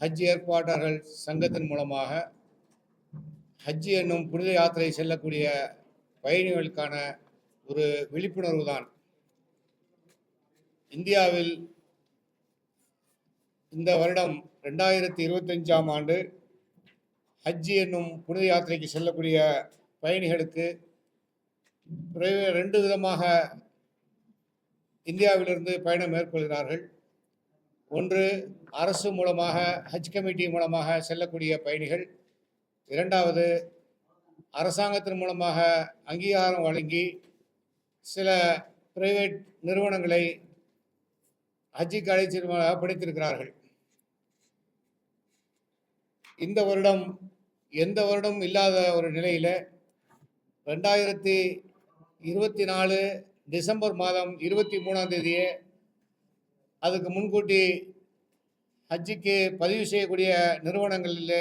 ஹஜ் ஏற்பாட்டாளர்கள் சங்கத்தின் மூலமாக ஹஜ் என்னும் புனித யாத்திரை செல்லக்கூடிய பயணிகளுக்கான ஒரு விழிப்புணர்வு தான். இந்தியாவில் இந்த வருடம் ரெண்டாயிரத்தி இருபத்தஞ்சாம் ஆண்டு ஹஜ் என்னும் புனித யாத்திரைக்கு செல்லக்கூடிய பயணிகளுக்கு ரெண்டு விதமாக இந்தியாவிலிருந்து பயணம் மேற்கொள்கிறார்கள். ஒன்று அரசு மூலமாக ஹஜ் கமிட்டி மூலமாக செல்லக்கூடிய பயணிகள். இரண்டாவது அரசாங்கத்தின் மூலமாக அங்கீகாரம் வழங்கி சில பிரைவேட் நிறுவனங்களை ஹஜ்ஜிக்கு அழைச்சிருமாக படித்திருக்கிறார்கள். இந்த வருடம் எந்த வருடம் இல்லாத ஒரு நிலையில் ரெண்டாயிரத்தி இருபத்தி நாலு டிசம்பர் மாதம் இருபத்தி மூணாம் தேதியே அதுக்கு முன்கூட்டி ஹஜ்ஜிக்கு பதிவு செய்யக்கூடிய நிறுவனங்களில்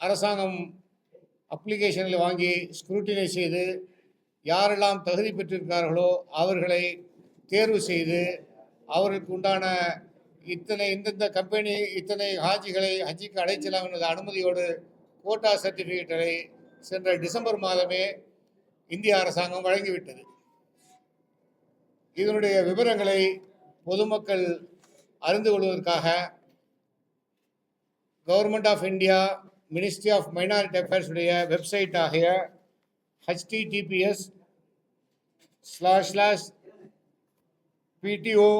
அரசாங்கம் அப்ளிகேஷனில் வாங்கி ஸ்க்ரூட்டினை செய்து யாரெல்லாம் தகுதி பெற்றிருக்கிறார்களோ அவர்களை தேர்வு செய்து அவர்களுக்கு உண்டான இத்தனை இந்தந்த கம்பெனி இத்தனை ஹாஜிகளை ஹஜ்ஜிக்கு அழைச்சலாம் என்ற அனுமதியோடு கோட்டா சர்டிஃபிகேட்டை சென்ற டிசம்பர் மாதமே இந்திய அரசாங்கம் வழங்கிவிட்டது. இதனுடைய விவரங்களை பொதுமக்கள் அறிந்து கொள்வதற்காக government of India ministry of minority affairs உடைய வெப்சைட் ஆகிய HTTPS slash slash PTO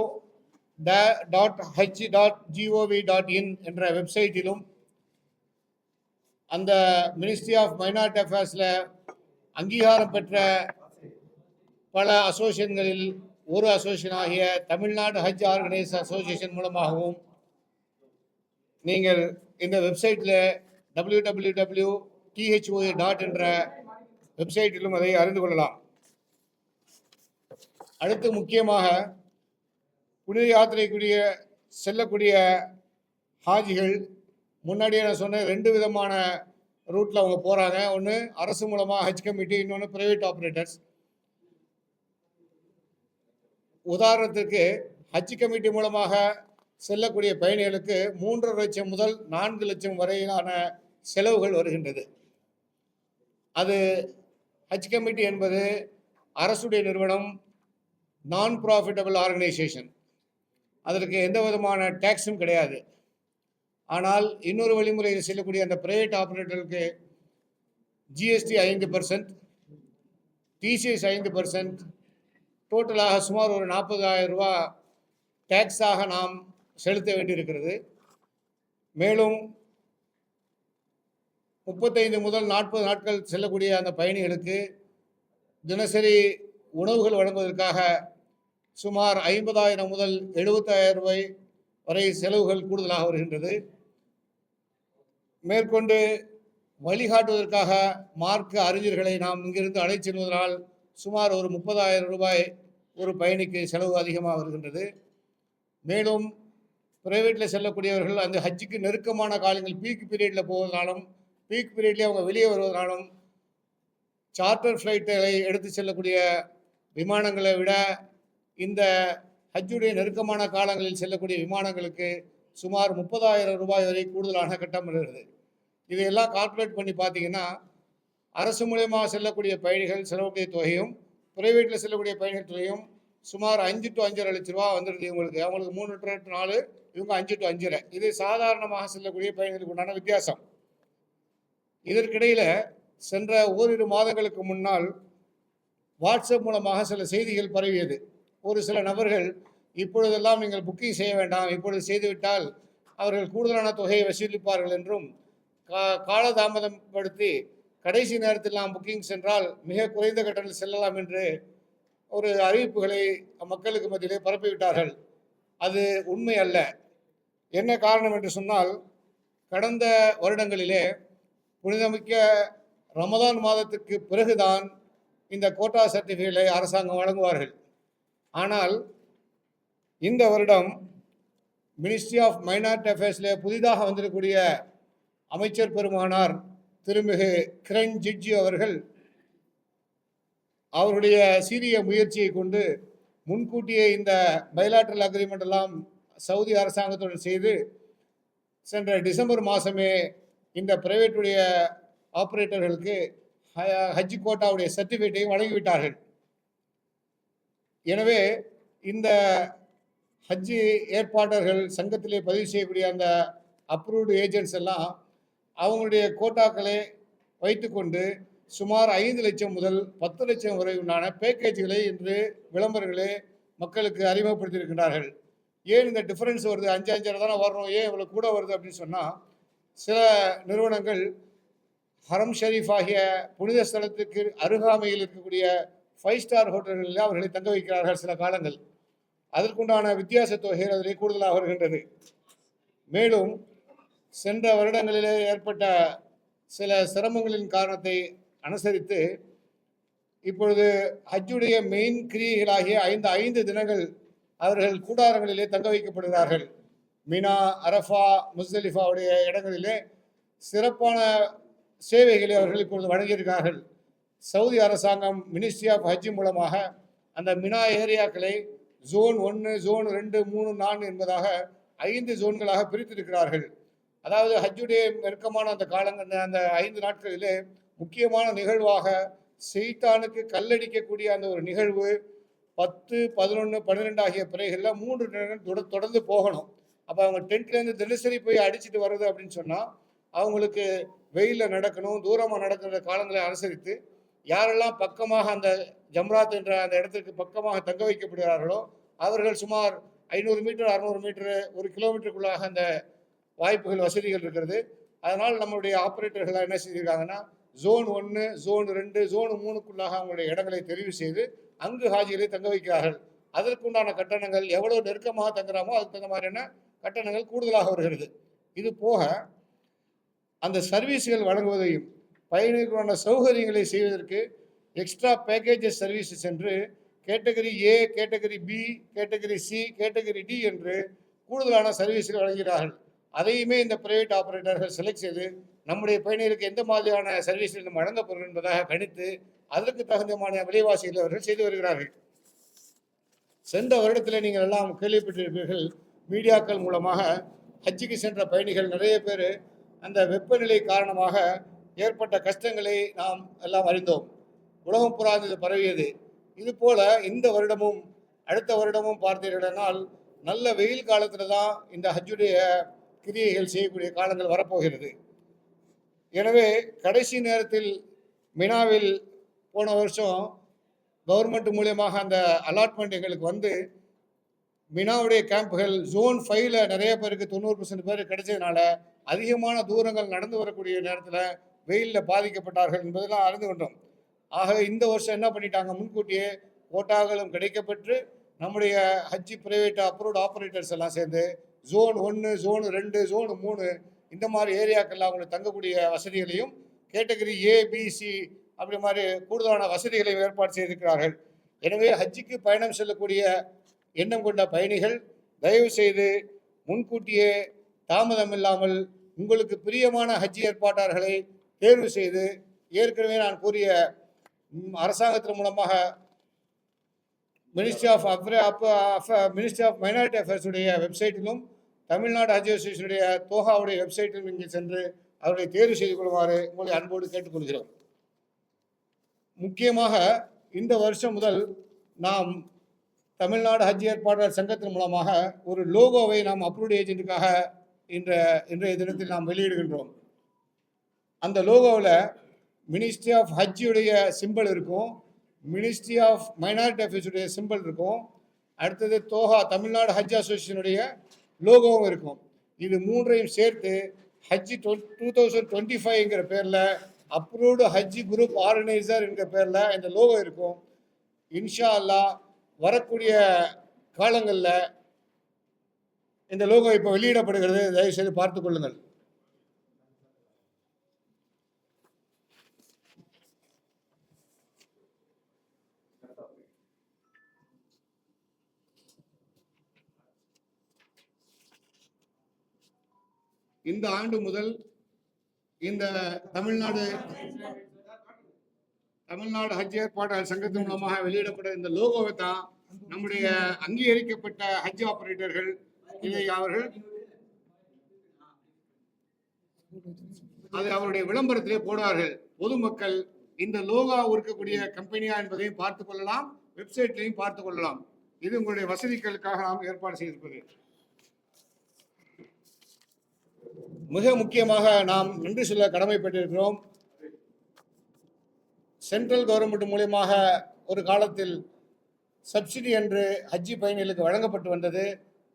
dot H dot GOV dot in என்ற வெப்சைட்டிலும் அந்த மினிஸ்ட்ரி ஆஃப் மைனாரிட்டி அஃபேர்ஸில் அங்கீகாரம் பெற்ற பல அசோசியேஷன்களில் ஒரு அசோசியேஷன் ஆகிய தமிழ்நாடு ஹஜ் ஆர்கனைஸ் அசோசியேஷன் மூலமாகவும் நீங்கள் இந்த வெப்சைட்டில் W W W DHOA dot என்ற வெப்சைட்டிலும் அதை அறிந்து கொள்ளலாம். அடுத்து முக்கியமாக புனித யாத்திரைக்குரிய செல்லக்கூடிய ஹாஜிகள் முன்னாடியே நான் சொன்னேன் ரெண்டு விதமான ரூட்டில் அவங்க போகிறாங்க ஒன்று அரசு மூலமாக ஹஜ் கமிட்டி இன்னொன்று ப்ரைவேட் ஆப்ரேட்டர்ஸ் உதாரணத்துக்கு ஹஜ் கமிட்டி மூலமாக செல்லக்கூடிய பயணிகளுக்கு மூன்றரை லட்சம் முதல் நான்கு லட்சம் வரையிலான செலவுகள் வருகின்றது. அது ஹஜ் கமிட்டி என்பது அரசுடைய நிறுவனம் நான் ப்ராஃபிட்டபிள் ஆர்கனைசேஷன் அதற்கு எந்த விதமான டேக்ஸும் கிடையாது. ஆனால் இன்னொரு வழிமுறையில் செல்லக்கூடிய அந்த பிரைவேட் ஆப்ரேட்டருக்கு ஜிஎஸ்டி ஐந்து பர்சன்ட் டிசிஎஸ் ஐந்து பர்சன்ட் டோட்டலாக சுமார் ஒரு நாற்பதாயிரம் ரூபா டேக்ஸாக நாம் செலுத்த வேண்டியிருக்கிறது. மேலும் முப்பத்தைந்து முதல் நாற்பது நாட்கள் செல்லக்கூடிய அந்த பயணிகளுக்கு தினசரி உணவுகள் வழங்குவதற்காக சுமார் ஐம்பதாயிரம் முதல் எழுபத்தாயிரம் ரூபாய் வரை செலவுகள் கூடுதலாக வருகின்றது. மேற்கொண்டு வழிகாட்டுவதற்காக மார்க்க அறிஞர்களை நாம் இங்கிருந்து அழைச்செல்வதனால் சுமார் ஒரு முப்பதாயிரம் ரூபாய் ஒரு பயணிக்கு செலவு அதிகமாக வருகின்றது. மேலும் பிரைவேட்டில் செல்லக்கூடியவர்கள் அந்த ஹஜ்ஜுக்கு நெருக்கமான காலங்கள் பீக் பீரியடில் போவதனாலும் பீக் பீரியட்லேயே அவங்க வெளியே வருவதனாலும் சார்ட்டர் ஃப்ளைட்டுகளை எடுத்து செல்லக்கூடிய விமானங்களை விட இந்த ஹஜ்ஜுடைய நெருக்கமான காலங்களில் செல்லக்கூடிய விமானங்களுக்கு சுமார் முப்பதாயிரம் ரூபாய் வரை கூடுதலான கட்டம் வருகிறது இதையெல்லாம் கால்குலேட் பண்ணி பார்த்தீங்கன்னா அரசு மூலயமா செல்லக்கூடிய பயணிகள் செலவுடைய தொகையும் பிரைவேட்டில் செல்லக்கூடிய பயணிகள் தொகையும் சுமார் அஞ்சு டு அஞ்சரை லட்ச ரூபா வந்துடுது இவங்களுக்கு. அவங்களுக்கு மூணு டு எட்டு நாலு இவங்க அஞ்சு டு அஞ்சரை. இது சாதாரணமாக செல்லக்கூடிய பயணிகளுக்கு உண்டான வித்தியாசம். இதற்கிடையில் சென்ற ஓரிரு மாதங்களுக்கு முன்னால் வாட்ஸ்அப் மூலமாக சில செய்திகள் பரவியது. ஒரு சில நபர்கள் இப்பொழுதெல்லாம் நீங்கள் புக்கிங் செய்ய வேண்டாம். இப்பொழுது செய்துவிட்டால் அவர்கள் கூடுதலான தொகையை வசூலிப்பார்கள் என்றும் கா காலதாமதப்படுத்தி கடைசி நேரத்தில் நாம் புக்கிங் சென்றால் மிக குறைந்த கட்டணத்தில் செல்லலாம் என்று ஒரு அறிவிப்புகளை மக்களுக்கு மத்தியிலே பரப்பிவிட்டார்கள். அது உண்மை அல்ல. என்ன காரணம் என்று சொன்னால் கடந்த வருடங்களிலே புனிதமிக்க ரமதான் மாதத்துக்கு பிறகுதான் இந்த கோட்டா சர்டிஃபிகேட்டை அரசாங்கம் வழங்குவார்கள். ஆனால் இந்த வருடம் மினிஸ்ட்ரி ஆஃப் மைனாரிட்டி அஃபேர்ஸில் புதிதாக வந்திருக்கக்கூடிய அமைச்சர் பெருமானார் திருமிகு கிரண் ஜிட்ஜி அவர்கள் அவருடைய சீரிய முயற்சியை கொண்டு முன்கூட்டியே இந்த பைலாட்ரல் அக்ரிமெண்ட் எல்லாம் சவுதி அரசாங்கத்துடன் செய்து சென்ற டிசம்பர் மாதமே இந்த பிரைவேட்டுடைய ஆப்ரேட்டர்களுக்கு ஹஜ் கோட்டாவுடைய சர்டிஃபிகேட்டையும் வழங்கிவிட்டார்கள். எனவே இந்த ஹஜ்ஜி ஏற்பாட்டர்கள் சங்கத்திலே பதிவு செய்யக்கூடிய அந்த அப்ரூவ்டு ஏஜென்ட்ஸ் எல்லாம் அவங்களுடைய கோட்டாக்களை வைத்துக்கொண்டு சுமார் ஐந்து லட்சம் முதல் பத்து லட்சம் வரை உண்டான பேக்கேஜ்களை இன்று விளம்பரங்களே மக்களுக்கு அறிமுகப்படுத்தியிருக்கிறார்கள் ஏன் இந்த டிஃப்ரென்ஸ் வருது? அஞ்சு அஞ்சரை தானே வரணும்? ஏன் இவ்வளோ கூட வருது அப்படின்னு சொன்னால் சில நிறுவனங்கள் ஹரம் ஷரீஃப் ஆகிய புனித ஸ்தலத்துக்கு அருகாமையில் இருக்கக்கூடிய ஃபைவ் ஸ்டார் ஹோட்டல்களில் அவர்களை தங்க வைக்கிறார்கள் சில காலங்கள். அதற்குண்டான வித்தியாச தொகைகள் அதிலே கூடுதலாக வருகின்றது. மேலும் சென்ற வருடங்களிலே ஏற்பட்ட சில சிரமங்களின் காரணத்தை அனுசரித்து இப்பொழுது ஹஜ்ஜுடைய மெயின் கிரியைகளாகிய ஐந்து ஐந்து தினங்கள் அவர்கள் கூடாரங்களிலே தங்க வைக்கப்படுகிறார்கள். மினா அரஃபா முஸ்தலிஃபாவுடைய இடங்களிலே சிறப்பான சேவைகளை அவர்கள் இப்பொழுது வழங்கியிருக்கிறார்கள். சவுதி அரசாங்கம் மினிஸ்ட்ரி ஆஃப் ஹஜ் மூலமாக அந்த மினா ஏரியாக்களை ஜோன் ஒன்று ஜோன் ரெண்டு மூணு நான்கு என்பதாக ஐந்து ஜோன்களாக பிரித்திருக்கிறார்கள். அதாவது ஹஜ்ஜுடைய நெருக்கமான அந்த காலங்கள் அந்த ஐந்து நாட்களிலே முக்கியமான நிகழ்வாக செய்தானுக்கு கல்லடிக்கக்கூடிய அந்த ஒரு நிகழ்வு பத்து பதினொன்று பன்னிரெண்டு ஆகிய பிறைகளில் மூன்று நேரம் தொட- தொடர்ந்து போகணும். அப்போ அவங்க டென்ட்லேருந்து தினசரி போய் அடிச்சுட்டு வர்றது அப்படின்னு சொன்னால் அவங்களுக்கு வெயிலில் நடக்கணும் தூரமாக நடக்கிற காலங்களை அனுசரித்து யாரெல்லாம் பக்கமாக அந்த ஜம்ராத் என்ற அந்த இடத்திற்கு பக்கமாக தங்க வைக்கப்படுகிறார்களோ அவர்கள் சுமார் ஐநூறு மீட்டர் அறுநூறு மீட்டர் ஒரு கிலோமீட்டருக்குள்ளாக அந்த வாய்ப்புகள் வசதிகள் இருக்கிறது. அதனால் நம்மளுடைய ஆப்ரேட்டர்கள் என்ன செஞ்சுருக்காங்கன்னா ஜோன் ஒன்று ஜோன் ரெண்டு ஜோன் மூணுக்குள்ளாக அவங்களுடைய இடங்களை தெரிவு செய்து அங்கு ஹாஜிகளை தங்க வைக்கிறார்கள். அதற்குண்டான கட்டணங்கள் எவ்வளோ நெருக்கமாக தங்குறாமோ அதுக்கு தகுந்த மாதிரியான கட்டணங்கள் கூடுதலாக வருகிறது. இது போக அந்த சர்வீஸ்கள் வழங்குவதையும் பயணிகளுக்கான சௌகரியங்களை செய்வதற்கு எக்ஸ்ட்ரா பேக்கேஜஸ் சர்வீசஸ் என்று category A category B category C category D என்று கூடுதலான சர்வீஸ்கள் வழங்குகிறார்கள். அதையுமே இந்த பிரைவேட் ஆபரேட்டர்கள் செலக்ட் செய்து நம்முடைய பயணிகளுக்கு எந்த மாதிரியான சர்வீஸில் நம்ம வழங்கப்படும் என்பதாக கணித்து அதற்கு தகுந்தமான விலைவாசிகள் அவர்கள் செய்து வருகிறார்கள். சென்ற வருடத்தில் நீங்கள் எல்லாம் கேள்விப்பட்டிருப்பீர்கள் மீடியாக்கள் மூலமாக ஹஜ்ஜுக்கு சென்ற பயணிகள் நிறைய பேர் அந்த வெப்பநிலை காரணமாக ஏற்பட்ட கஷ்டங்களை நாம் எல்லாம் அறிந்தோம். உலகம் புறா இது பரவியது இதுபோல் இந்த வருடமும் அடுத்த வருடமும் பார்த்தீர்களானால் நல்ல வெயில் காலத்தில் தான் இந்த ஹஜ்ஜுடைய கிரியைகள் செய்யக்கூடிய காலங்கள் வரப்போகிறது. எனவே கடைசி நேரத்தில் மினாவில் போன வருஷம் கவர்மெண்ட் மூலியமாக அந்த அலாட்மெண்ட் எங்களுக்கு வந்து மினாவுடைய கேம்புகள் ஜோன் ஃபைவ்ல நிறைய பேருக்கு தொண்ணூறு பர்சன்ட் பேர் கிடைச்சதுனால அதிகமான தூரங்கள் நடந்து வரக்கூடிய நேரத்தில் வெயிலில் பாதிக்கப்பட்டார்கள் என்பதெல்லாம் அறிந்து கொண்டோம். ஆக இந்த வருஷம் என்ன பண்ணிட்டாங்க? முன்கூட்டியே கோட்டாக்களும் கிடைக்கப்பெற்று நம்முடைய ஹஜ்ஜி பிரைவேட் அப்ரூவ்ட் ஆப்ரேட்டர்ஸ் எல்லாம் சேர்ந்து ஜோன் ஒன்று ஜோன் ரெண்டு ஜோன் மூணு இந்த மாதிரி ஏரியாக்கெல்லாம் அவங்களுக்கு தங்கக்கூடிய வசதிகளையும் கேட்டகரி ஏ அப்படி மாதிரி கூடுதலான வசதிகளையும் ஏற்பாடு செய்திருக்கிறார்கள். எனவே ஹஜ்ஜிக்கு பயணம் செல்லக்கூடிய எண்ணம் கொண்ட பயணிகள் தயவு செய்து முன்கூட்டியே தாமதம் இல்லாமல் உங்களுக்கு பிரியமான ஹஜ் ஏற்பாட்டாளர்களை தேர்வு செய்து ஏற்கனவே நான் கூறிய அரசாங்கத்தின் மூலமாக ministry of ministry of minority அஃபேர்ஸுடைய வெப்சைட்டிலும் தமிழ்நாடு ஹஜ் அசோசியேஷனுடைய தோஹாவுடைய வெப்சைட்டிலும் நீங்கள் சென்று அவர்களை தேர்வு செய்து கொள்ளுமாறு உங்களை அன்போடு கேட்டுக்கொள்கிறோம். முக்கியமாக இந்த வருஷம் முதல் நாம் தமிழ்நாடு ஹஜ் ஏற்பாட்டாளர் சங்கத்தின் மூலமாக ஒரு லோகோவை நாம் அப்ரூவ்ட் ஏஜென்ட்டுக்காக இன்ற இன்றைய தினத்தில் நாம் வெளியிடுகின்றோம். அந்த லோகோவில் மினிஸ்ட்ரி ஆஃப் ஹஜ்ஜுடைய சிம்பிள் இருக்கும். மினிஸ்ட்ரி ஆஃப் மைனாரிட்டி அஃபேர்ஸுடைய சிம்பிள் இருக்கும். அடுத்தது தோஹா தமிழ்நாடு ஹஜ் அசோசியேஷனுடைய லோகோவும் இருக்கும். இது மூன்றையும் சேர்த்து ஹஜ் டூ தௌசண்ட் டுவெண்ட்டி ஃபைவ்ங்கிற பேரில் அப்ரூவ்டு ஹஜ் குரூப் ஆர்கனைசர் என்கிற பேரில் இந்த லோகோ இருக்கும். இன்ஷா அல்லாஹ் வரக்கூடிய காலங்களில் இந்த லோகோ இப்போ வெளியிடப்படுகிறது. தயவு செய்து இந்த ஆண்டு முதல் இந்த தமிழ்நாடு தமிழ்நாடு ஹஜ் ஏற்பாட்டாளர் சங்கத்தின் மூலமாக வெளியிடப்பட்ட இந்த லோகோவை தான் நம்முடைய அங்கீகரிக்கப்பட்ட ஹஜ் ஆபரேட்டர்கள் இதை அவர்கள் அது அவருடைய விளம்பரத்திலே போடுவார்கள். பொதுமக்கள் இந்த லோகா இருக்கக்கூடிய கம்பெனியா என்பதையும் பார்த்துக் கொள்ளலாம். வெப்சைட்லையும் பார்த்துக் கொள்ளலாம். இது உங்களுடைய வசதிகளுக்காக நாம் ஏற்பாடு செய்திருப்பது. மிக முக்கியமாக நாம் நன்றி சொல்ல கடமைப்பட்டிருக்கிறோம். சென்ட்ரல் கவர்மெண்ட் மூலியமாக ஒரு காலத்தில் சப்சிடி என்று ஹஜ்ஜி பயணிகளுக்கு வழங்கப்பட்டு வந்தது.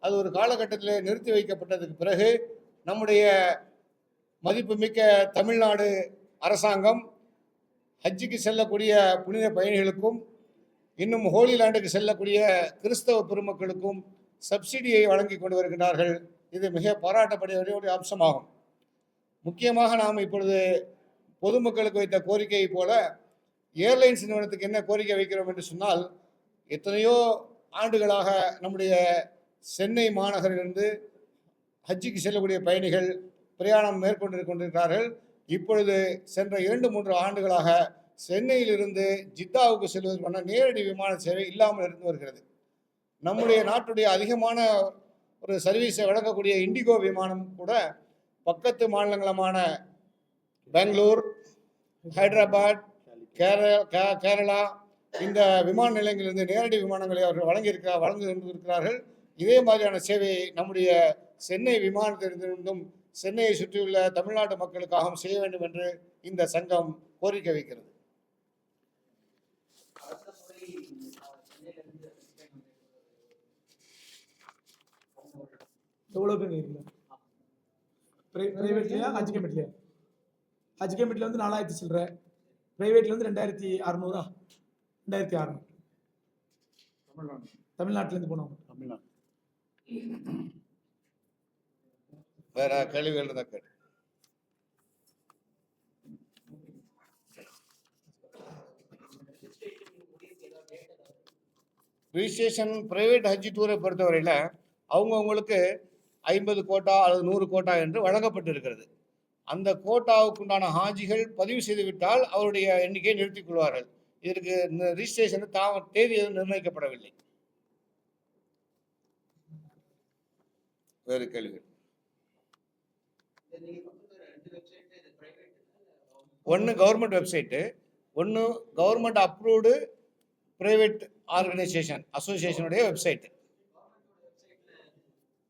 அது ஒரு காலகட்டத்தில் நிறுத்தி வைக்கப்பட்டதுக்கு பிறகு நம்முடைய மதிப்புமிக்க தமிழ்நாடு அரசாங்கம் ஹஜ்ஜிக்கு செல்லக்கூடிய புனித பயணிகளுக்கும் இன்னும் ஹோலி லேண்டுக்கு செல்லக்கூடிய கிறிஸ்தவ பெருமக்களுக்கும் சப்சிடியை வழங்கி கொண்டு வருகின்றார்கள். இது மிக பாராட்டப்பட ஒரு அம்சமாகும். முக்கியமாக நாம் இப்பொழுது பொதுமக்களுக்கு வைத்த கோரிக்கையை போல ஏர்லைன்ஸ் நிறுவனத்துக்கு என்ன கோரிக்கை வைக்கிறோம் என்று சொன்னால் எத்தனையோ ஆண்டுகளாக நம்முடைய சென்னை மாநகரிலிருந்து ஹஜ்ஜிக்கு செல்லக்கூடிய பயணிகள் பிரயாணம் மேற்கொண்டு கொண்டிருக்கிறார்கள். இப்பொழுது சென்ற இரண்டு மூன்று ஆண்டுகளாக சென்னையிலிருந்து ஜித்தாவுக்கு செல்வதற்கான நேரடி விமான சேவை இல்லாமல் இருந்து வருகிறது. நம்முடைய நாட்டுடைய அதிகமான ஒரு சர்வீஸை வழங்கக்கூடிய இண்டிகோ விமானம் கூட பக்கத்து மாநிலங்களமான பெங்களூர் ஹைதராபாத் கேரளா கே- கேரளா இந்த விமான நிலையங்களிலிருந்து நேரடி விமானங்களை அவர்கள் வழங்கியிருக்க வழங்கி இருக்கிறார்கள் இதே மாதிரியான சேவையை நம்முடைய சென்னை விமானத்திலிருந்தும் சென்னையை சுற்றியுள்ள தமிழ்நாட்டு மக்களுக்காகவும் செய்ய வேண்டும் என்று இந்த சங்கம் கோரிக்கை வைக்கிறது. எவ்வளோ பேர் இருக்கீங்க? ப்ரைவேட்லையா ஹஜ் கமிட்டிலையா ஹஜ் கமிட்டியில் வந்து நாலாயிரத்தி சில்லற. ப்ரைவேட்ல வந்து ரெண்டாயிரத்தி அறநூறா? ரெண்டாயிரத்தி அறநூறு. தமிழ்நாட்டிலேருந்து போனவங்க. தமிழ்நாடு. வேற கேள்விகள் இருந்தா கேட்டு ரிஜிஸ்ட்ரேஷன் பிரைவேட் ஹஜ் டூரை பொறுத்தவரையில் அவங்கவுங்களுக்கு ஐம்பது கோட்டா அல்லது நூறு கோட்டா என்று வழங்கப்பட்டிருக்கிறது. அந்த கோட்டாவுக்குண்டான ஹாஜிகள் பதிவு செய்துவிட்டால் அவருடைய எண்ணிக்கையை நிறுத்திக் கொள்வார்கள். இதற்கு ரிஜிஸ்ட்ரேஷன் தாம தேதி எதுவும் நிர்ணயிக்கப்படவில்லை. வேறு கேள்விகள்? ஒன்று கவர்மெண்ட் வெப்சைட்டு ஒன்று கவர்மெண்ட் அப்ரூவ்டு ப்ரைவேட் ஆர்கனைசேஷன் அசோசியேஷனுடைய வெப்சைட்டு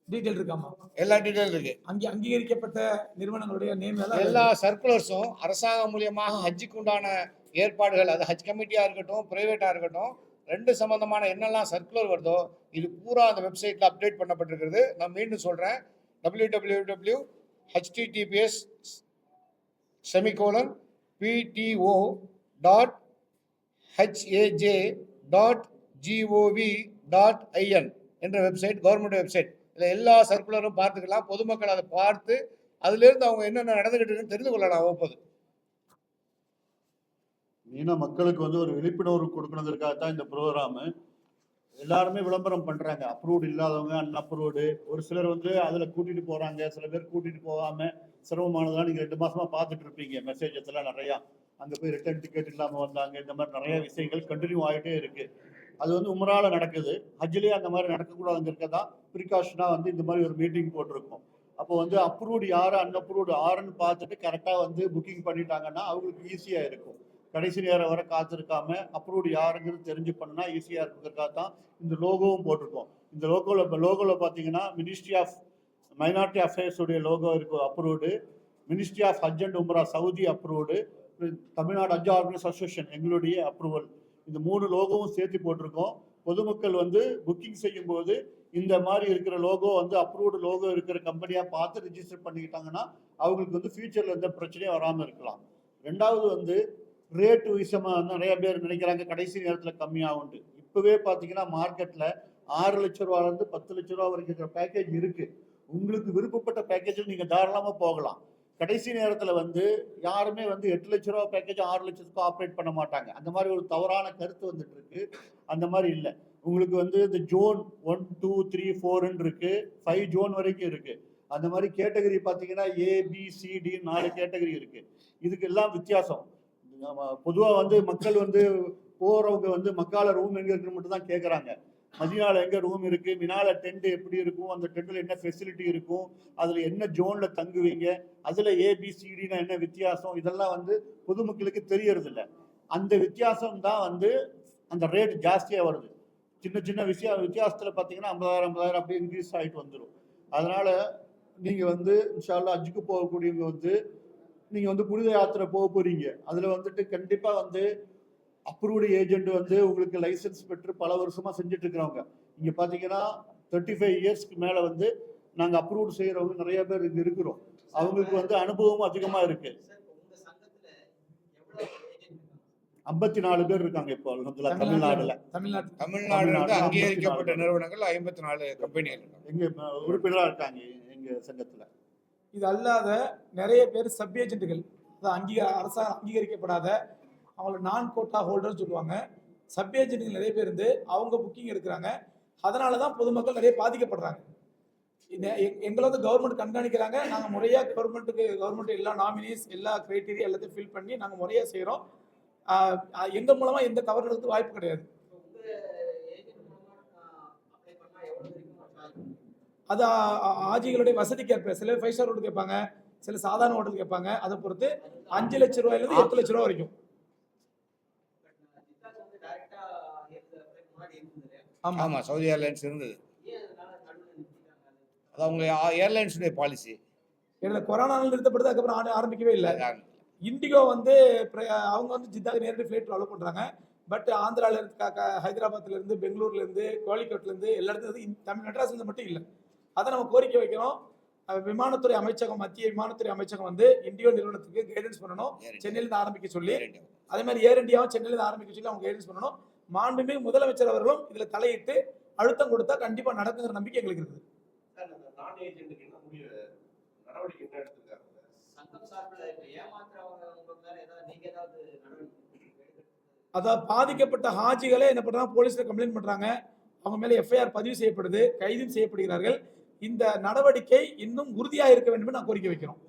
டீட்டெயில் இருக்காமா? எல்லா டீட்டெயில் இருக்கு. அங்கே அங்கீகரிக்கப்பட்ட நிறுவனங்களுடைய நேம் எல்லா சர்க்குலர்ஸும் அரசாங்கம் மூலியமாக ஹஜ்ஜுக்கு உண்டான ஏற்பாடுகள் அது ஹஜ் கமிட்டியா இருக்கட்டும் பிரைவேட்டா இருக்கட்டும் ரெண்டு சம்பந்தமான என்னெல்லாம் சர்க்குலர் வருதோ இது பூரா அந்த வெப்சைட்ல அப்டேட் பண்ணப்பட்டிருக்கிறது. நான் மீண்டும் சொல்றேன். W W W HTTPS semicolon PTO dot HAJ dot GOV dot IN என்ற வெப்சைட் கவர்மெண்ட் வெப்சைட் இல்லை எல்லா சர்க்குலரும் பார்த்துக்கலாம். பொதுமக்கள் அதை பார்த்து அதுலேருந்து அவங்க என்னென்ன நடந்துகிட்டு இருக்குன்னு தெரிந்து கொள்ளலாம் ஒவ்வொரு மெயினா மக்களுக்கு வந்து ஒரு விழிப்புணர்வு கொடுக்கணுங்கிறதுக்காக தான் இந்த ப்ரோக்ராமு எல்லாருமே விளம்பரம் பண்ணுறாங்க அப்ரூவ்டு இல்லாதவங்க அன்அப்ரூவ்டு ஒரு சிலர் வந்து அதில் கூட்டிகிட்டு போகிறாங்க சில பேர் கூட்டிகிட்டு போகாமல் சிரமமானதெல்லாம் நீங்கள் ரெண்டு மாதமாக பார்த்துட்டு இருப்பீங்க. மெசேஜஸ் எல்லாம் நிறையா. அங்கே போய் ரிட்டர்ன் டிக்கெட் இல்லாமல் வந்தாங்க. இந்த மாதிரி நிறைய விஷயங்கள் கண்டினியூ ஆகிட்டே இருக்குது அது வந்து உமரால நடக்குது. ஹஜ்ஜிலேயே அந்த மாதிரி நடக்கக்கூடாதுங்கிறத தான் ப்ரிகாஷனாக வந்து இந்த மாதிரி ஒரு மீட்டிங் போட்டிருக்கோம். அப்போ வந்து அப்ரூவ்டு யாரு அன்அப்ரூவ்டு ஆறுன்னு பார்த்துட்டு கரெக்டாக வந்து புக்கிங் பண்ணிட்டாங்கன்னா அவங்களுக்கு ஈஸியாக இருக்கும். கடைசி நேரம் வரை காத்திருக்காம அப்ரூவ்டு யாருங்கிறது தெரிஞ்சு பண்ணா ஈஸியாக இருக்கிறதுக்காக தான் இந்த லோகோவும் போட்டிருக்கோம். இந்த லோகோவில் இப்போ லோகோவில் பார்த்தீங்கன்னா மினிஸ்ட்ரி ஆஃப் மைனாரிட்டி அஃபேர்ஸுடைய லோகோ இருக்கும் approved ministry of Hajj and Umrah Saudi approved Tamil Nadu Hajj organise association எங்களுடைய அப்ரூவல் இந்த மூணு லோகோவும் சேர்த்து போட்டிருக்கோம். பொதுமக்கள் வந்து புக்கிங் செய்யும் போது இந்த மாதிரி இருக்கிற லோகோ வந்து அப்ரூவ்டு லோகோ இருக்கிற கம்பெனியாக பார்த்து ரிஜிஸ்டர் பண்ணிக்கிட்டாங்கன்னா அவங்களுக்கு வந்து ஃபியூச்சரில் எந்த பிரச்சனையும் வராமல் இருக்கலாம். ரெண்டாவது வந்து ரேட்டு விஷயமாக வந்து நிறைய பேர் நினைக்கிறாங்க கடைசி நேரத்தில் கம்மியாகும்ட்டு இப்போவே பார்த்தீங்கன்னா மார்க்கெட்டில் ஆறு லட்ச ரூபாலேருந்து பத்து லட்ச ரூபா வரைக்கும் இருக்கிற பேக்கேஜ் இருக்குது உங்களுக்கு விருப்பப்பட்ட பேக்கேஜில் நீங்கள் தாராளமாக போகலாம். கடைசி நேரத்தில் வந்து யாருமே வந்து எட்டு லட்ச ரூபா பேக்கேஜ் ஆறு லட்சத்துக்கு ஆப்ரேட் பண்ண மாட்டாங்க. அந்த மாதிரி ஒரு தவறான கருத்து வந்துட்டு இருக்கு. அந்த மாதிரி இல்லை. உங்களுக்கு வந்து இந்த ஜோன் ஒன் டூ த்ரீ ஃபோர்ன்னு இருக்கு. ஃபைவ் ஜோன் வரைக்கும் இருக்கு. அந்த மாதிரி கேட்டகரி பார்த்தீங்கன்னா ஏபிசிடி நாலு கேட்டகரி இருக்கு. இதுக்கு எல்லாம் வித்தியாசம் பொதுவாக வந்து மக்கள் வந்து போகிறவங்க வந்து மக்கால ரூம் எங்கே இருக்குன்னு மட்டும் தான் கேட்குறாங்க மதினால எங்க ரூம் இருக்கு? மினால டென்ட் எப்படி இருக்கும்? அந்த டென்ட்ல என்ன ஃபெசிலிட்டி இருக்கும்? அதுல என்ன ஜோன்ல தங்குவீங்க? அதுல ஏபிசிடினா என்ன வித்தியாசம்? இதெல்லாம் வந்து பொதுமக்களுக்கு தெரியறது இல்லை அந்த வித்தியாசம் தான் வந்து அந்த ரேட் ஜாஸ்தியா வருது. சின்ன சின்ன விஷய வித்தியாசத்துல பாத்தீங்கன்னா ஐம்பதாயிரம் ஐம்பதாயிரம் அப்படியே இன்க்ரீஸ் ஆகிட்டு வந்துடும் அதனால நீங்க வந்து இன்ஷால்லா அஜுக்கு போகக்கூடியவங்க வந்து நீங்க வந்து புனித யாத்திரை போக போறீங்க. அதுல வந்துட்டு கண்டிப்பா வந்து அப்ரூவ்டு ஏஜென்ட் வந்து உங்களுக்கு லைசென்ஸ் பெற்று பல வருஷமா செஞ்சுட்டு இருக்கிறவங்க இங்க பாத்தீங்கன்னா தேர்ட்டி ஃபைவ் இயர்ஸ்க்கு மேல வந்து நாங்க அப்ரூவ்டு செய்யறவங்க நிறைய பேர் இங்க இருக்கிறோம். அவங்களுக்கு வந்து அனுபவமும் அதிகமா இருக்கு. சார் இப்ப உங்க சங்கத்துல எவ்வளவு ஏஜென்ட் இருக்காங்க ஐம்பத்தி நாலு பேர். இருக்காங்க இப்போ தமிழ்நாடுல தமிழ்நாடு தமிழ்நாடு அங்கீகரிக்கப்பட்ட 54 நிறுவனங்கள் ஐம்பத்தி நாலு கம்பெனிகள் இருக்காங்க. எங்க அஹ், உறுப்பினரா இருக்காங்க எங்க சங்கத்துல. இது அல்லாத நிறைய பேர் சப் ஏஜென்ட்டுகள் அங்கீகார அரசாங்க அங்கீகரிக்கப்படாத அவங்கள நான் கோட்டா ஹோல்டர்னு சொல்லுவாங்க. சப் ஏஜென்ட்டுகள் நிறைய பேர் இருந்து அவங்க புக்கிங் எடுக்கிறாங்க. அதனால தான் பொதுமக்கள் நிறைய பாதிக்கப்படுறாங்க. எங்களை வந்து கவர்மெண்ட் கண்காணிக்கிறாங்க நாங்கள் முறையாக கவர்மெண்ட்டுக்கு கவர்மெண்ட் எல்லா நாமினிஸ் எல்லா கிரைட்டீரியா எல்லாத்தையும் ஃபில் பண்ணி நாங்கள் முறையாக செய்கிறோம் எங்கள் மூலமாக எந்த தவறு நடக்க வாய்ப்பு கிடையாது. அது ஆஜிகளுடைய வசதிக்கு ஏற்ப சில ஃபைவ் ஸ்டார் ஹோட்டல் கேட்பாங்க சில சாதாரண ஹோட்டல் கேட்பாங்க. அதை பொறுத்து அஞ்சு லட்ச ரூபாயிலேருந்து எட்டு லட்ச ரூபா வரைக்கும் ஜித்தாக்கு வந்து டைரக்டா இருந்த முன்னாடி ஆமாம் ஆமா சவுதி ஏர்லைன்ஸ் இருந்தது. அது? அவங்க ஏர்லைன்ஸுடைய பாலிசி. இதில் கொரோனாவில் நிறுத்தப்படுது அதுக்கப்புறம் ஆர- ஆரம்பிக்கவே இல்லை. இண்டிகோ வந்து அவங்க வந்து ஜித்தாக்கு நேரடி ஃப்ளைட் அலோவ் பண்ணுறாங்க பட் ஆந்திரால இருந்து க- க- ஹைதராபாத்ல இருந்து பெங்களூர்ல இருந்து கோழிக்கோட்ல இருந்து எல்லா இடத்துல தமிழ் மெட்ராஸ்ல இருந்து மட்டும் இல்லை. அதை நம்ம கோரிக்கை வைக்கிறோம். விமானத்துறை அமைச்சகம் மத்திய விமானத்துறை அமைச்சகம் வந்து இண்டிகோ நிறுவனத்துக்கு கைடன்ஸ் பண்ணணும். சென்னையில இருந்து ஆரம்பிக்க சொல்லி. அதே மாதிரி ஏர் இந்தியாவும் சென்னையில இருந்து ஆரம்பிக்க சொல்லி அவங்க கைடன்ஸ் பண்ணணும். மாண்புமிகு முதலமைச்சர் அவர்களும் இதுல தலையிட்டு அழுத்தம் கொடுத்தா கண்டிப்பா நடக்குங்கிற நம்பிக்கை எங்களுக்கு இருக்குது. அதாவது பாதிக்கப்பட்ட ஹாஜிகளே என்ன பண்றாங்க? போலீஸ்ல கம்ப்ளைண்ட் பண்றாங்க. அவங்க மேல எஃப்ஐஆர் பதிவு செய்யப்படுது கைதும் செய்யப்படுகிறார்கள். இந்த நடவடிக்கை இன்னும் உறுதியா இருக்க வேண்டும் நான் கோரிக்கை வைக்கிறோம்.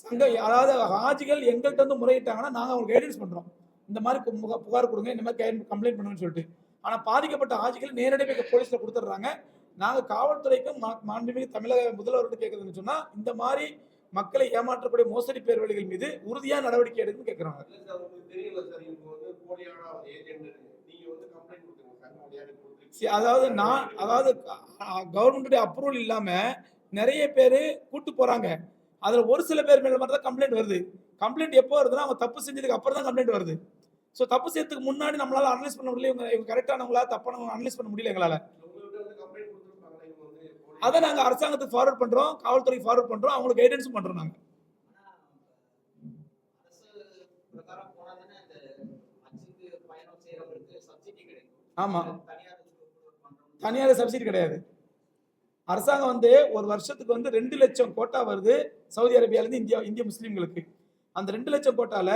சங்க அதாவது ஹாஜிகள் எங்கள்கிட்ட வந்து முறையிட்டாங்கன்னா நாங்க அவங்களுக்கு கைடன்ஸ் பண்றோம். இந்த மாதிரி புகார் கொடுங்க இந்த மாதிரி கம்ப்ளைண்ட் பண்ணுங்கன்னு சொல்லிட்டு. ஆனா பாதிக்கப்பட்ட ஹாஜிகள் நேரடியாக போலீஸ்ல கொடுத்துட்றாங்க. நாங்க காவல்துறைக்கும் மாண்புமிகு தமிழக முதல்வர்கிட்ட கேட்கறதுன்னு சொன்னா இந்த மாதிரி மக்களை ஏமாற்றக்கூடிய மோசடி பேர்வழிகள் மீது உறுதியா நடவடிக்கை எடுக்கணும்னு கேட்கறாங்க அதாவது நான் அதாவது கவர்மெண்ட்டுடைய அப்ரூவல் இல்லாம நிறைய பேர் கூட்டு போறாங்க. அதுல ஒரு சில பேர் மேல மட்டும் தான் கம்ப்ளைண்ட் வருது. கம்ப்ளைண்ட் எப்போ வருதுன்னா அவங்க தப்பு செஞ்சதுக்கு அப்புறம் தான் கம்ப்ளைண்ட் வருது. ஸோ தப்பு செய்யறதுக்கு முன்னாடி நம்மளால அனலைஸ் பண்ண முடியல இவங்க இவங்க கரெக்டானவங்களா தப்பானவங்க அனலைஸ் பண்ண முடியல எங்களால. அதை நாங்கள் அரசாங்கத்துக்கு ஃபார்வர்ட் பண்ணுறோம் காவல்துறைக்கு ஃபார்வர்ட் பண்ணுறோம் அவங்களுக்கு கைடன்ஸும் பண்ணுறோம் நாங்கள் ஆமாம் தனியார் சப்சிடி கிடையாது. அரசாங்கம் வந்து ஒரு வருஷத்துக்கு வந்து ரெண்டு லட்சம் கோட்டா வருது சவுதி அரேபியால இருந்து இந்தியா இந்திய முஸ்லீம்களுக்கு. அந்த ரெண்டு லட்சம் கோட்டாவில்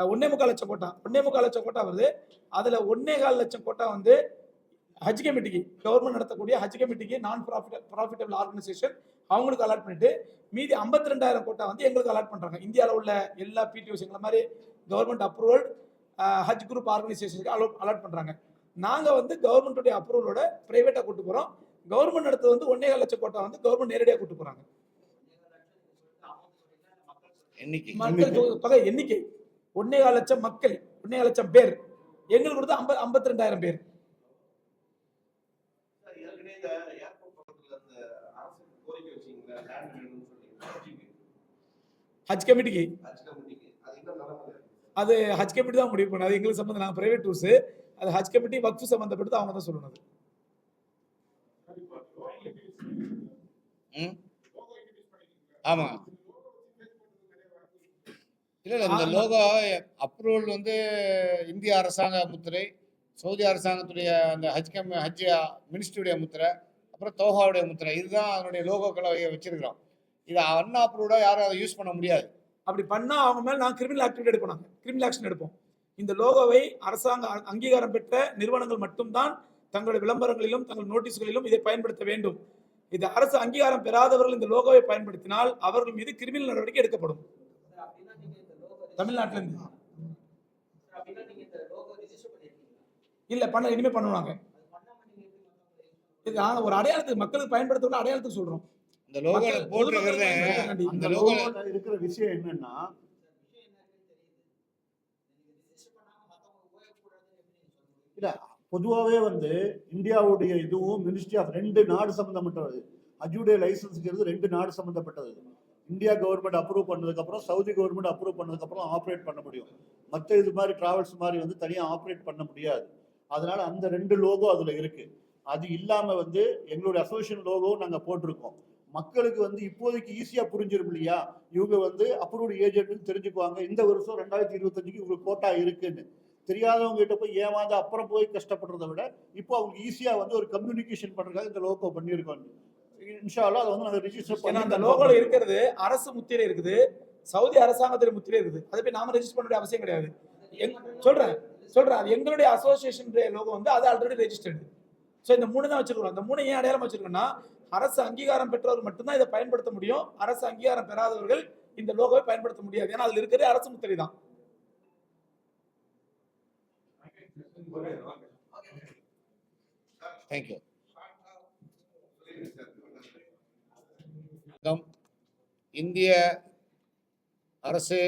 ஒண்ணே முக்கால் லட்சம் கோட்டா ஒண்ணே முக்கால் லட்சம் கோட்டா வருது. அதுல ஒன்னே கால் லட்சம் கோட்டா வந்து ஹஜ் கமிட்டிக்கு கவர்மெண்ட் நடத்தக்கூடிய ஹஜ் கமிட்டிக்கு நான் ப்ராஃபிட் ப்ராஃபிட்டபிள் ஆர்கனைசேஷன் அவங்களுக்கு அலாட் பண்ணிட்டு மீதி 52000 ரெண்டாயிரம் கோட்டா வந்து எங்களுக்கு அலாட் பண்றாங்க. இந்தியாவில் உள்ள எல்லா பிடிஓஸ் எங்களை மாதிரி கவர்மெண்ட் அப்ரூவல் ஹஜ் குரூப் ஆர்கனைசேஷனுக்கு அலோட் அலாட் பண்றாங்க. நாங்க வந்து கவர்மெண்ட்டுடைய அப்ரூவலோட பிரைவேட்டா கூட்டு போறோம். கவர்மெண்ட் நடத்தது வந்து ஒன்னே லட்சம் கோட்டா வந்து கவர்மெண்ட் நேரடியாக கூட்டு போறாங்க. எண்ணிக்கை. மக்கள் தொகை எண்ணிக்கை. ஒன்னே கால் லட்சம் மக்கள் ஒன்னே கால் லட்சம் பேர். எங்களுக்கு கொடுத்து ஐம்பது ஐம்பத்தி ரெண்டாயிரம் பேர் ஹஜ் கமிட்டிக்கு. அது ஹஜ் கமிட்டி தான் முடிவு பண்ணது. எங்களுக்கு சம்பந்தம் நாங்கள் பிரைவேட் டூர்ஸ் அது ஹஜ் கமிட்டி வக்ஃபு சம்பந்தப்பட்டு அவங்க தான் சொல்லணும். அது. இல்ல இல்ல இந்த லோகோ அப்ரூவல் வந்து இந்திய அரசாங்க முத்திரை சவுதி அரசாங்கத்துடைய அந்த ஹஜ் கம் ஹஜ் மினிஸ்ட்ரியுடைய முத்திரை அப்புறம் தோஹாவுடைய முத்திரை. இதுதான் அதனுடைய லோகோக்களை வச்சிருக்கிறோம். இது அன் அப்ரூவ்டா யாரும் அதை யூஸ் பண்ண முடியாது. அப்படி பண்ணா அவங்க மேல நான் கிரிமினல் ஆக்டிவிட்டி எடுப்போம் நாங்கள் கிரிமினல் ஆக்ஷன் எடுப்போம். இந்த லோகோவை அரசாங்க அங்கீகாரம் பெற்ற நிறுவனங்கள் மட்டும்தான் தங்களுடைய விளம்பரங்களிலும் தங்கள் நோட்டீஸ்களிலும் இதை பயன்படுத்த வேண்டும். இது அரசு அங்கீகாரம் பெறாதவர்கள் இந்த லோகோவை பயன்படுத்தினால் அவர்கள் மீது கிரிமினல் நடவடிக்கை எடுக்கப்படும் அப்படின்னா நீங்க இந்த லோகோ தமிழ்நாட்டுல இருந்து இல்ல பண்ண இனிமே பண்ணுவாங்க இது ஆனா ஒரு அடையாளத்துக்கு மக்களுக்கு பயன்படுத்தணும் அடையாளத்துக்கு சொல்றோம். இந்த லோகோல போட்டிருக்கிறத. அந்த அந்த லோகோல லோகோல இருக்கிற விஷயம் என்னன்னா இல்ல பொதுவாகவே வந்து இந்தியாவுடைய இதுவும் மினிஸ்ட்ரி ஆஃப் ரெண்டு நாடு சம்பந்தப்பட்டது. அஜுடைய லைசன்ஸ்ங்கிறது ரெண்டு நாடு சம்பந்தப்பட்டது. இந்தியா கவர்மெண்ட் அப்ரூவ் பண்ணதுக்கப்புறம் சவுதி கவர்மெண்ட் அப்ரூவ் பண்ணதுக்கப்புறம் ஆப்ரேட் பண்ண முடியும். மற்ற இது மாதிரி டிராவல்ஸ் மாதிரி வந்து தனியாக ஆப்ரேட் பண்ண முடியாது. அதனால அந்த ரெண்டு லோகோ அதில் இருக்கு. அது இல்லாமல் வந்து எங்களுடைய அசோசியேஷன் லோகோவும் நாங்கள் போட்டிருக்கோம். மக்களுக்கு வந்து இப்போதைக்கு ஈஸியாக புரிஞ்சிடும் இல்லையா? இவங்க வந்து அப்ரூவ்டு ஏஜென்ட்னு தெரிஞ்சுக்குவாங்க. இந்த வருஷம் ரெண்டாயிரத்தி இருபத்தஞ்சுக்கு இவங்களுக்கு கோட்டா இருக்குன்னு. தெரியாதவங்க கிட்ட போய் ஏமாந்து அப்புறம் போய் கஷ்டப்படுறத விட இப்போ அவங்க ஈஸியாக வந்து ஒரு கம்யூனிகேஷன் பண்ணுறதுக்காக இந்த லோகோ பண்ணியிருக்கோம். இன்ஷா அல்லாஹ் அதை வந்து நாங்க ரிஜிஸ்டர் ஏன்னா அந்த பண்ணி லோகோல இருக்கிறது அரசு முத்திரை இருக்குது சவுதி அரசாங்கத்துல முத்திரை இருக்குது. அதை போய் நாம ரெஜிஸ்டர் பண்ண வேண்டிய அவசியம் கிடையாது. எங்- சொல்றேன் சொல்றேன். அது எங்களுடைய அசோசியேஷன் லோகோ வந்து அது ஆல்ரெடி ரெஜிஸ்டர்டு ஸோ இந்த மூணு தான் வச்சிருக்கோம். இந்த மூணு ஏன் அடையாளம் வச்சிருக்கோம்னா அரசு அங்கீகாரம் பெற்றவர் மட்டும்தான் இதை பயன்படுத்த முடியும். அரசு அங்கீகாரம் பெறாதவர்கள் இந்த லோகோவை பயன்படுத்த முடியாது. ஏன்னா அதுல இருக்கிறது அரசு முத்திரை தான். தேங்க்யூ இந்திய அரசு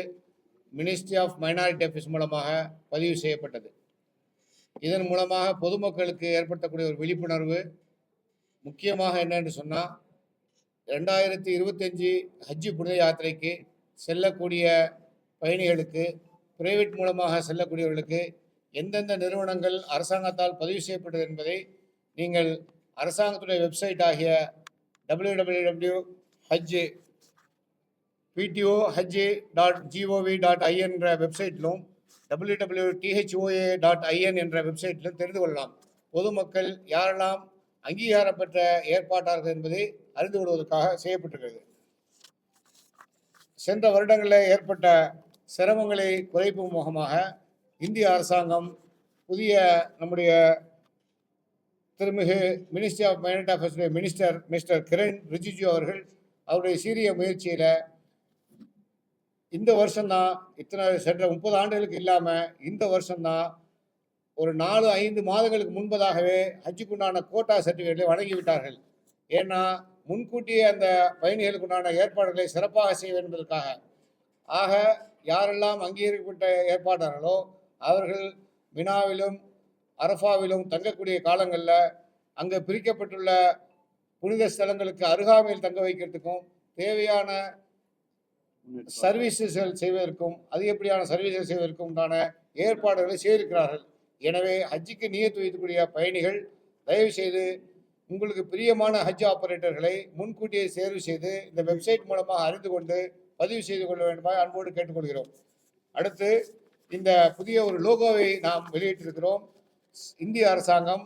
மினிஸ்ட்ரி ஆஃப் மைனாரிட்டி அஃபேர்ஸ் மூலமாக பதிவு செய்யப்பட்டது. இதன் மூலமாக பொதுமக்களுக்கு ஏற்படுத்தக்கூடிய ஒரு விழிப்புணர்வு முக்கியமாக என்னன்னு சொன்னால் ரெண்டாயிரத்தி இருபத்தஞ்சி ஹஜ்ஜி புனித யாத்திரைக்கு செல்லக்கூடிய பயணிகளுக்கு பிரைவேட் மூலமாக செல்லக்கூடியவர்களுக்கு எந்தெந்த நிறுவனங்கள் அரசாங்கத்தால் பதிவு செய்யப்பட்டது என்பதை நீங்கள் அரசாங்கத்துடைய வெப்சைட் ஆகிய W W W Hajj PTO Hajj dot GOV dot IN என்ற வெப்சைட்டிலும் W W DHOA dot IN என்ற வெப்சைட்டிலும் தெரிந்து கொள்ளலாம். பொதுமக்கள் யாரெல்லாம் அங்கீகாரம் பெற்ற என்பதை அறிந்து கொள்வதற்காக செய்யப்பட்டிருக்கிறது. சென்ற வருடங்களில் ஏற்பட்ட சிரமங்களை குறைப்பும் முகமாக இந்திய அரசாங்கம் புதிய நம்முடைய திருமிகு மினிஸ்ட்ரி ஆஃப் மைனாரிட்டி அஃபேர்ஸுடைய மினிஸ்டர் மிஸ்டர் கிரண் ரிஜிஜு அவர்கள் அவருடைய சீரிய முயற்சியில் இந்த வருஷம்தான் இத்தனை சென்ற முப்பது ஆண்டுகளுக்கு இல்லாமல் இந்த வருஷம்தான் ஒரு நாலு ஐந்து மாதங்களுக்கு முன்பதாகவே ஹஜ்ஜுக்குண்டான கோட்டா சர்டிஃபிகேட்டை வழங்கி விட்டார்கள் ஏன்னா முன்கூட்டியே அந்த பயணிகளுக்கு உண்டான ஏற்பாடுகளை சிறப்பாக செய்ய வேண்டுவதற்காக. ஆக யாரெல்லாம் அங்கீகரிக்கப்பட்ட ஏற்பாட்டார்களோ அவர்கள் மினாவிலும் அரஃபாவிலும் தங்கக்கூடிய காலங்களில் அங்கே பிரிக்கப்பட்டுள்ள புனித ஸ்தலங்களுக்கு அருகாமையில் தங்க வைக்கிறதுக்கும் தேவையான சர்வீசஸ்கள் செய்வதற்கும் அதிகப்படியான சர்வீசஸ் செய்வதற்கும் உண்டான ஏற்பாடுகளை செய்திருக்கிறார்கள். எனவே ஹஜ்ஜுக்கு நியத்து வைக்கக்கூடிய பயணிகள் தயவு செய்து உங்களுக்கு பிரியமான ஹஜ் ஆபரேட்டர்களை முன்கூட்டியே தேர்வு செய்து இந்த வெப்சைட் மூலமாக அறிந்து கொண்டு பதிவு செய்து கொள்ள வேண்டுமாய் அன்போடு கேட்டுக்கொள்கிறோம். அடுத்து இந்த புதிய ஒரு லோகோவை நாம் வெளியிட்டிருக்கிறோம். இந்திய அரசாங்கம்